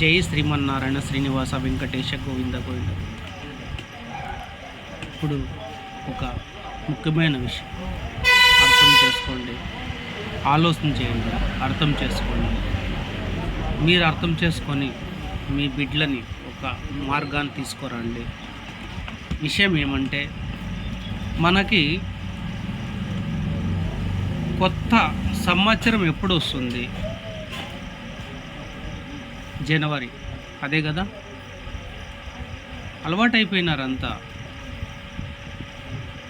జై శ్రీమన్నారాయణ శ్రీనివాస వెంకటేశ గోవింద గోవింద. ఇప్పుడు ఒక ముఖ్యమైన విషయం. అర్థం చేసుకోండి. ఆలోచన చేయండి. అర్థం చేసుకోండి. మీరు అర్థం చేసుకొని మీ బిడ్డలని ఒక మార్గాన్ని తీసుకురండి. విషయం ఏమంటే మనకి కొత్త సంవత్సరం ఎప్పుడు వస్తుంది? జనవరి. అదే కదా? అలవాటైపోయినారంతా.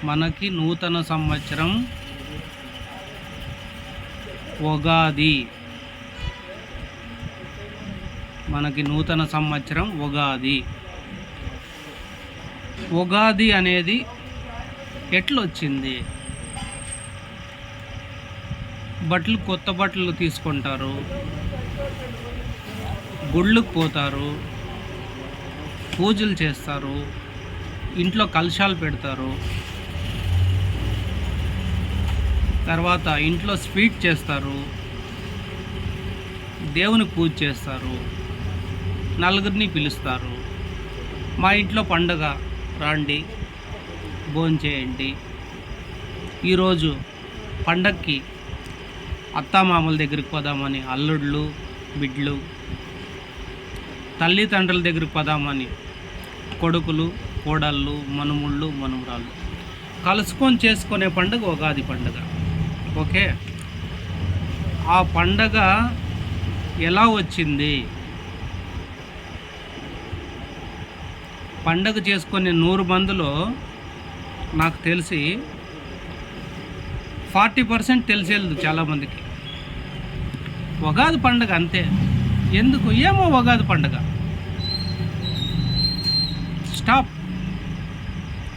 మనకి నూతన సంవత్సరం ఉగాది మనకి నూతన సంవత్సరం ఉగాది ఉగాది అనేది ఎట్లొచ్చింది? బట్టలు కొత్త బట్టలు తీసుకుంటారు. గుళ్ళకు పోతారు పూజలు చేస్తారు ఇంట్లో కలశాలు పెడతారు. తర్వాత ఇంట్లో స్వీట్ చేస్తారు. దేవుని పూజ చేస్తారు. నలుగురిని పిలుస్తారు. మా ఇంట్లో పండగ రాండి భోంచేయండి ఈరోజు పండక్కి అత్తామామల దగ్గరికి పోదామని అల్లుళ్ళు బిడ్లు తల్లిదండ్రుల దగ్గరికి పదామని. కొడుకులు కోడళ్ళు మనుముళ్ళు మనుమరాళ్ళు. కలుసుకొని చేసుకునే పండుగ ఉగాది పండుగ. ఓకే? ఆ పండగ ఎలా వచ్చింది? పండగ చేసుకునే నూరు మందిలో నాకు తెలిసి ఫార్టీ పర్సెంట్ తెలిసేది చాలామందికి. ఉగాది పండగ అంతే. ఎందుకు? ఏమో ఉగాది పండగ స్టాప్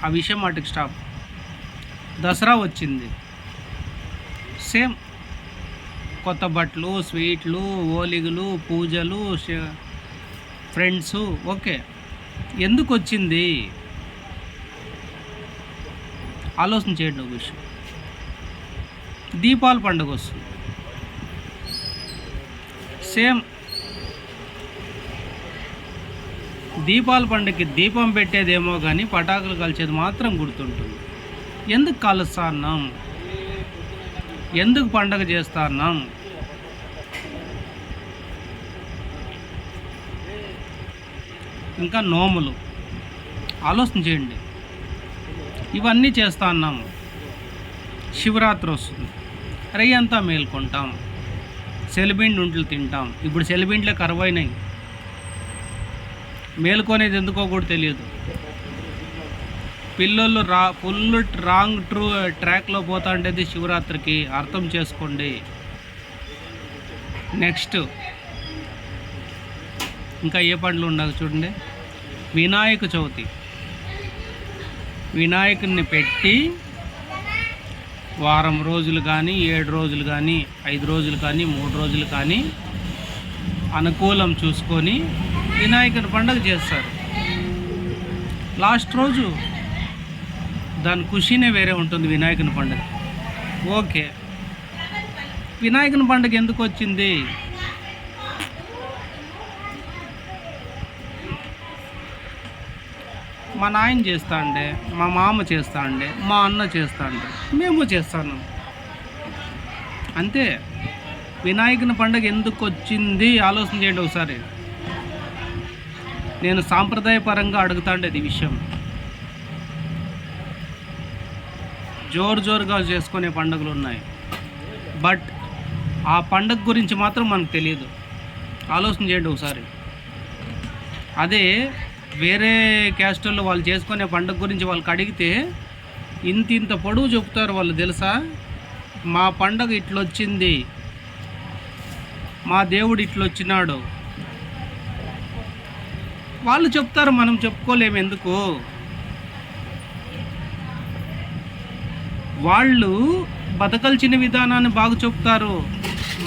ఆ విషయం వాటికి స్టాప్ దసరా వచ్చింది. సేమ్ కొత్త బట్టలు స్వీట్లు ఓలిగలు పూజలు ఫ్రెండ్స్ ఓకే. ఎందుకు వచ్చింది? ఆలోచన చేయండి ఒక విషయం. దీపావళి పండుగ వస్తుంది. సేమ్ దీపాల పండుగకి దీపం పెట్టేదేమో కానీ పటాకులు కాల్చేది మాత్రం గుర్తుంటుంది. ఎందుకు కాలుస్తున్నాం? ఎందుకు పండగ చేస్తున్నాం? ఇంకా నోములు. ఆలోచన చేయండి. ఇవన్నీ చేస్తా అన్నాము శివరాత్రి వస్తుంది. రయ్యంతా మేల్కొంటాం. సెలబిండి ఉంట్లు తింటాం. ఇప్పుడు సెలబిండ్లే కరువైనాయి మేలుకొనేది ఎందుకో కూడా తెలియదు. పిల్లలు రా ఫుల్ రాంగ్ ట్రూ ట్రాక్లో పోతా ఉండేది శివరాత్రికి. అర్థం చేసుకోండి. నెక్స్ట్. ఇంకా ఏ పండ్లు ఉండవు చూడండి. వినాయక చవితి. వినాయకుడిని పెట్టి వారం రోజులు కానీ ఏడు రోజులు కానీ ఐదు రోజులు కానీ మూడు రోజులు కానీ అనుకూలం చూసుకొని వినాయకుని పండుగ చేస్తారు. లాస్ట్ రోజు దాని ఖుషీనే వేరే ఉంటుంది వినాయకుని పండుగ. ఓకే. వినాయకుని పండుగ ఎందుకు వచ్చింది? మా నాయన చేస్తా అండే మా మామ చేస్తా అండే మా అన్న చేస్తా అండే మేము చేస్తాను. అంతే. వినాయకుని పండుగ ఎందుకు వచ్చింది? ఆలోచన చేయండి ఒకసారి. నేను సాంప్రదాయపరంగా అడుగుతాండేది ఈ విషయం. జోరు జోరుగా చేసుకునే పండుగలు ఉన్నాయి. బట్ ఆ పండగ గురించి మాత్రం మనకు తెలియదు. ఆలోచన చేయండి ఒకసారి. అదే వేరే క్యాస్టల్లో వాళ్ళు చేసుకునే పండుగ గురించి వాళ్ళకి అడిగితే ఇంత ఇంత పొడవు చెప్తారు వాళ్ళు తెలుసా? మా పండగ ఇట్లొచ్చింది. మా దేవుడు ఇట్లొచ్చినాడు. వాళ్ళు చెప్తారు మనం చెప్పుకోలేము ఎందుకు? వాళ్ళు బతకల్చిన విధానాన్ని బాగా చెప్తారు.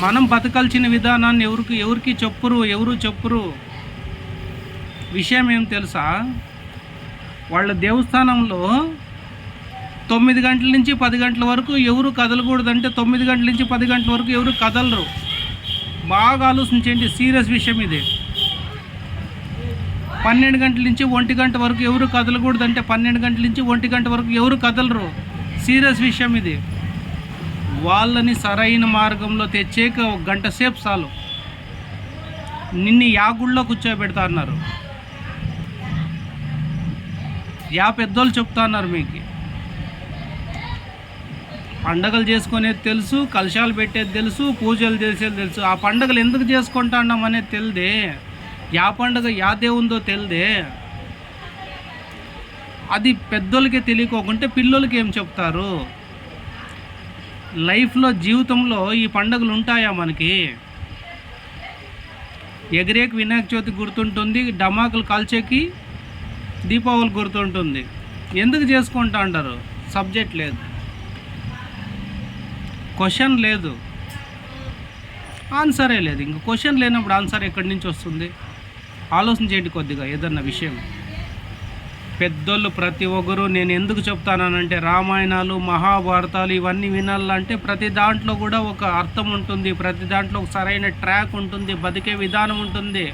మనం బతకల్చిన విధానాన్ని ఎవరికి ఎవరికి చెప్పురు ఎవరు చెప్పురు? విషయం ఏం తెలుసా? వాళ్ళ దేవస్థానంలో తొమ్మిది గంటల నుంచి పది గంటల వరకు ఎవరు కదలకూడదంటే తొమ్మిది గంటల నుంచి పది గంటల వరకు ఎవరు కదలరు. బాగా ఆలోచించండి సీరియస్ విషయం ఇది. పన్నెండు గంటల నుంచి ఒంటి గంట వరకు ఎవరు కదలకూడదు అంటే పన్నెండు గంటల నుంచి ఒంటి గంట వరకు ఎవరు కదలరు. సీరియస్ విషయం ఇది. వాళ్ళని సరైన మార్గంలో తెచ్చేక ఒక గంట సేపు చాలు. నిన్ను యా గుళ్ళో కూర్చోబెడతా అన్నారు. యా పెద్దోళ్ళు చెప్తా అన్నారు మీకు. పండగలు చేసుకునేది తెలుసు కలశాలు పెట్టేది తెలుసు పూజలు చేసేది తెలుసు. ఆ పండగలు ఎందుకు చేసుకుంటున్నాం అనేది తెలిదే. యా పండుగ యా దేవుందో తెలిదే. అది పెద్దోళ్ళకే తెలియకోకుంటే పిల్లలకి ఏం చెప్తారు? లైఫ్లో జీవితంలో ఈ పండగలు ఉంటాయా మనకి? ఎగిరేకి వినాయక చవితి గుర్తుంటుంది డమాకులు కాల్చేకి దీపావళి గుర్తుంటుంది. ఎందుకు చేసుకుంటా అంటారు? సబ్జెక్ట్ లేదు. క్వశ్చన్ లేదు. ఆన్సరే లేదు. ఇంక క్వశ్చన్ లేనప్పుడు ఆన్సర్ ఎక్కడి నుంచి వస్తుంది? ఆలోచన చేయండి కొద్దిగా ఏదన్నా విషయం. పెద్దోళ్ళు ప్రతి ఒక్కరు నేను ఎందుకు చెప్తానంటే రామాయణాలు మహాభారతాలు ఇవన్నీ వినాలంటే ప్రతి దాంట్లో కూడా ఒక అర్థం ఉంటుంది. ప్రతి దాంట్లో ఒక సరైన ట్రాక్ ఉంటుంది బతికే విధానం ఉంటుంది.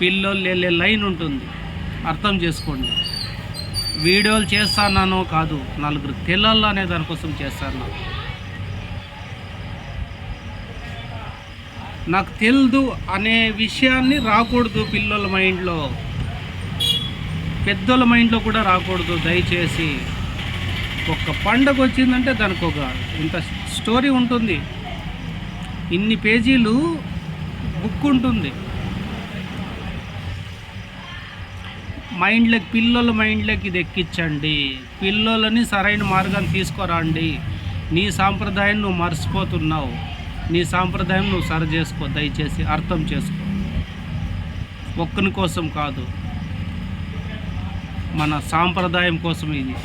పిల్లలు వెళ్ళే లైన్ ఉంటుంది. అర్థం చేసుకోండి. వీడియోలు చేస్తానో కాదు నలుగురు తెలల్లనే దానికోసం చేస్తాను. నాకు తెలియదు అనే విషయాన్ని రాకూడదు పిల్లల మైండ్లో. పెద్దల మైండ్లో కూడా రాకూడదు దయచేసి. ఒక పండగ వచ్చిందంటే దానికి ఒక ఇంత స్టోరీ ఉంటుంది. ఇన్ని పేజీలు బుక్ ఉంటుంది. మైండ్లోకి పిల్లల మైండ్లోకి ఇది ఎక్కించండి. పిల్లలని సరైన మార్గాన్ని తీసుకురండి. నీ సాంప్రదాయం నువ్వు మర్చిపోతున్నావు. నీ సాంప్రదాయం నువ్వు సరి చేసుకో దయచేసి అర్థం చేసుకో. ఒక్కని కోసం కాదు మన సాంప్రదాయం కోసం ఇది.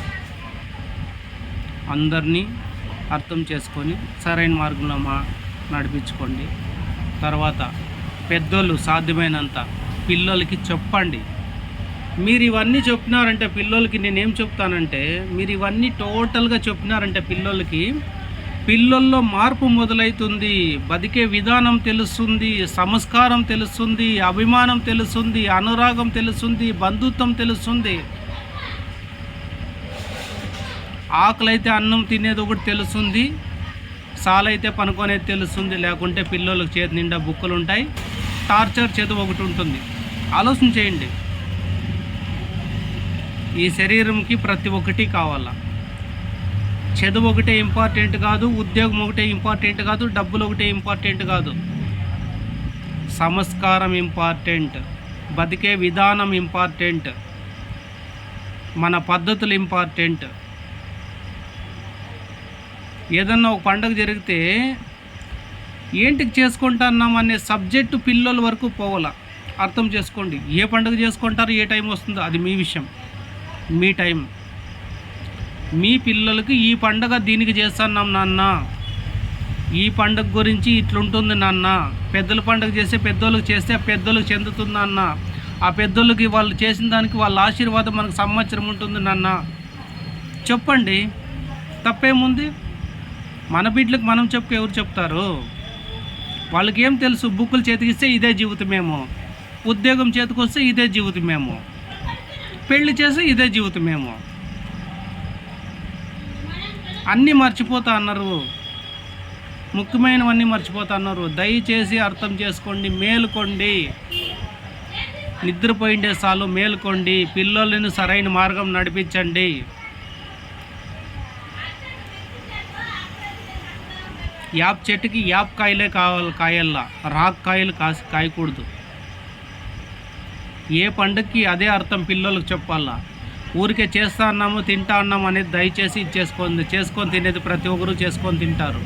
అందరినీ అర్థం చేసుకొని సరైన మార్గంలో మా నడిపించుకోండి. తర్వాత పెద్దోళ్ళు సాధ్యమైనంత పిల్లలకి చెప్పండి. మీరు ఇవన్నీ చెప్పినారంటే పిల్లలకి నేనేం చెప్తానంటే మీరు ఇవన్నీ టోటల్గా చెప్పినారంటే పిల్లలకి పిల్లల్లో మార్పు మొదలవుతుంది బతికే విధానం తెలుస్తుంది. సంస్కారం తెలుస్తుంది. అభిమానం తెలుస్తుంది. అనురాగం తెలుస్తుంది. బంధుత్వం తెలుస్తుంది. ఆకలైతే అన్నం తినేది ఒకటి తెలుస్తుంది. సాలైతే పనుకునేది తెలుస్తుంది. లేకుంటే పిల్లలకు చేతి నిండా బుక్కలు ఉంటాయి టార్చర్ చేతి ఒకటి ఉంటుంది. ఆలోచన చేయండి. ఈ శరీరంకి ప్రతి ఒక్కటి కావాలా? చదువు ఒకటే ఇంపార్టెంట్ కాదు ఉద్యోగం ఒకటే ఇంపార్టెంట్ కాదు డబ్బులు ఒకటే ఇంపార్టెంట్ కాదు. సంస్కారం ఇంపార్టెంట్ బతికే విధానం ఇంపార్టెంట్ మన పద్ధతులు ఇంపార్టెంట్. ఏదన్నా ఒక పండగ జరిగితే ఏంటికి చేసుకుంటున్నాం అనే సబ్జెక్టు పిల్లల వరకు పోవాల. అర్థం చేసుకోండి. ఏ పండుగ చేసుకుంటారు ఏ టైం వస్తుందో అది మీ విషయం. మీ టైం. మీ పిల్లలకి ఈ పండగ దీనికి చేస్తున్నాం నాన్న. ఈ పండగ గురించి ఇట్లుంటుంది నాన్న. పెద్దల పండగ చేస్తే పెద్దోళ్ళకి చేస్తే పెద్దోళ్ళకి చెందుతుంది నాన్న. ఆ పెద్దోళ్ళకి వాళ్ళు చేసిన దానికి వాళ్ళ ఆశీర్వాదం మనకు సంవత్సరం ఉంటుంది నాన్న. చెప్పండి. తప్పేముంది? మన బిడ్డలకు మనం చెప్పు ఎవరు చెప్తారు? వాళ్ళకి ఏం తెలుసు? బుక్కులు చేతికిస్తే ఇదే జీవితమేమో. ఉద్యోగం చేతికొస్తే ఇదే జీవితమేమో. పెళ్ళి చేస్తే ఇదే జీవితమేమో. అన్నీ మర్చిపోతా అన్నారు. ముఖ్యమైనవన్నీ మర్చిపోతా అన్నారు. దయచేసి అర్థం చేసుకోండి మేలుకోండి. నిద్రపోయిండే సాలు మేలుకోండి. పిల్లలను సరైన మార్గం నడిపించండి. యాప్ చెట్టుకి యాప్ కాయలే కావాలి కాయల్లా. రాక్ కాయలు కాసి కాయకూడదు. ఏ పండుగకి అదే అర్థం పిల్లలకు చెప్పాలా? ఊరికే చేస్తా అన్నాము తింటా అన్నాము అనేది దయచేసి ఇచ్చేసుకొని చేసుకొని తినేది ప్రతి ఒక్కరు చేసుకొని తింటారు.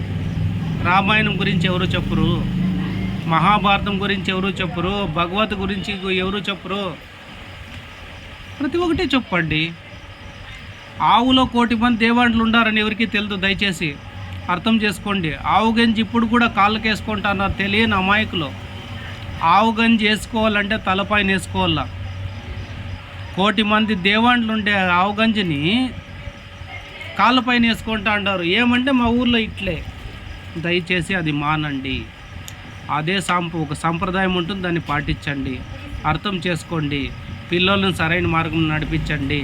రామాయణం గురించి ఎవరు చెప్పరు? మహాభారతం గురించి ఎవరు చెప్పరు? భగవత్ గురించి ఎవరు చెప్పరు? ప్రతి ఒక్కటి చెప్పండి. ఆవులో కోటి మంది దేవాండ్లు ఉండారని ఎవరికి తెలియదు దయచేసి. అర్థం చేసుకోండి. ఆవు గంజి ఇప్పుడు కూడా కాళ్ళకి వేసుకుంటున్నారు తెలియని అమాయకులు. ఆవు గంజి వేసుకోవాలంటే తలపైన వేసుకోవాలా? కోటి మంది దేవాండ్లు ఉండే ఆవుగంజిని కాళ్ళపైన వేసుకుంటా అంటారు. ఏమంటే మా ఊర్లో ఇట్లే. దయచేసి అది మానండి. అదే సాంప ఒక సాంప్రదాయం ఉంటుంది దాన్ని పాటించండి. అర్థం చేసుకోండి. పిల్లలను సరైన మార్గం నడిపించండి.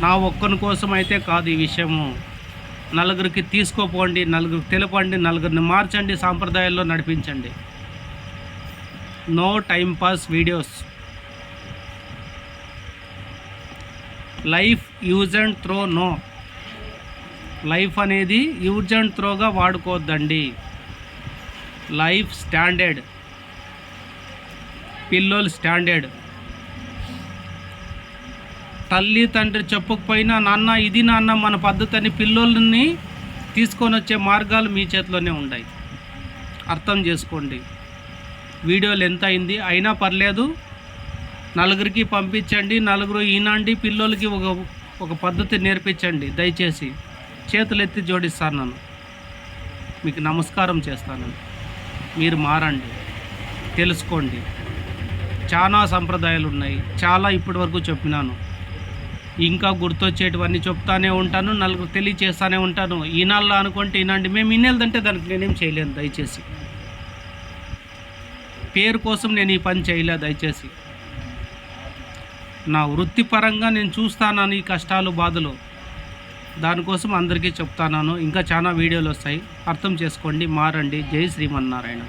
నా ఒక్కని కోసం అయితే కాదు ఈ విషయము. నలుగురికి తీసుకోపోండి నలుగురికి తెలపండి నలుగురిని మార్చండి సాంప్రదాయాల్లో నడిపించండి. No time pass videos. Life use and throw no. Life అనేది యూజ్ అండ్ త్రోగా వాడుకోవద్దండి. Life standard. పిల్లోలు స్టాండర్డ్. తల్లి తండ్రి చెప్పకపోయినా నాన్న ఇది నాన్న మన పద్ధతిని పిల్లోల్ని తీసుకొని వచ్చే మార్గాలు మీ చేతిలోనే ఉన్నాయి అర్థం చేసుకోండి. వీడియోలు ఎంత అయింది? అయినా పర్లేదు. నలుగురికి పంపించండి నలుగురు ఈనాండి పిల్లోలకి ఒక ఒక పద్ధతి నేర్పించండి దయచేసి చేతులెత్తి జోడిస్తాను నన్ను. మీకు నమస్కారం చేస్తాను. మీరు మారండి తెలుసుకోండి. చాలా సంప్రదాయాలు ఉన్నాయి చాలా ఇప్పటి వరకు చెప్పినాను. ఇంకా గుర్తొచ్చేటివన్నీ చెప్తానే ఉంటాను నలుగురు తెలియచేస్తానే ఉంటాను. ఈనాళ్ళు అనుకుంటే ఈనాండి మేము ఇన్నేళ్ళదంటే దానికి నేనేం చేయలేను దయచేసి. పేరు కోసం నేను ఈ పని చేయలేదు దయచేసి. నా వృత్తిపరంగా నేను చూస్తాను ఈ కష్టాలు బాధలు దానికోసం అందరికీ చెప్తాను ఇంకా చాలా వీడియోలు వస్తాయి. అర్థం చేసుకోండి మారండి. జై శ్రీమన్నారాయణ.